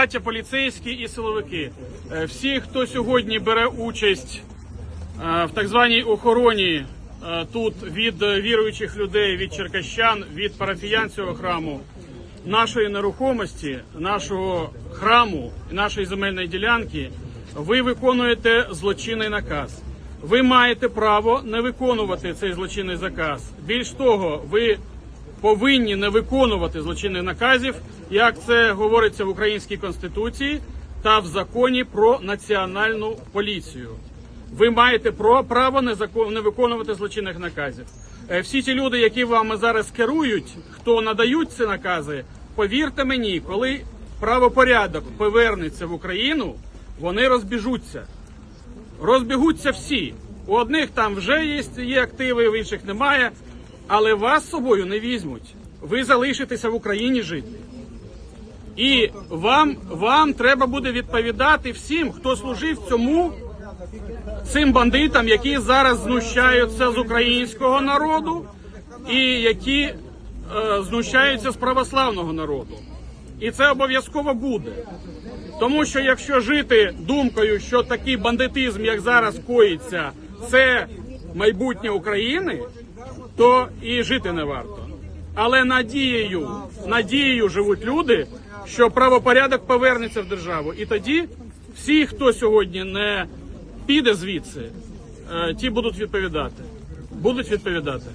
Поліцейські і силовики. Е, Всі, хто сьогодні бере участь е, в так званій охороні е, тут від віруючих людей, від черкащан, від парафіян цього храму, нашої нерухомості, нашого храму, нашої земельної ділянки, ви виконуєте злочинний наказ. Ви маєте право не виконувати цей злочинний заказ. Більш того, ви повинні не виконувати злочинних наказів, як це говориться в українській конституції та в законі про національну поліцію. Ви маєте право не виконувати злочинних наказів. Е, Всі ті люди, які вами зараз керують, хто надають ці накази, повірте мені, коли правопорядок повернеться в Україну, вони розбіжуться розбігуться всі. У одних там вже є, є активи, у інших немає. Але вас з собою не візьмуть. Ви залишитеся в Україні жити. І вам, вам треба буде відповідати всім, хто служив цьому цим бандитам, які зараз знущаються з українського народу і які е, знущаються з православного народу. І це обов'язково буде. Тому що якщо жити думкою, що такий бандитизм, як зараз коїться, це майбутнє України, то і жити не варто. Але надією, надією живуть люди, що правопорядок повернеться в державу. І тоді всі, хто сьогодні не піде звідси, е, ті будуть відповідати. Будуть відповідати.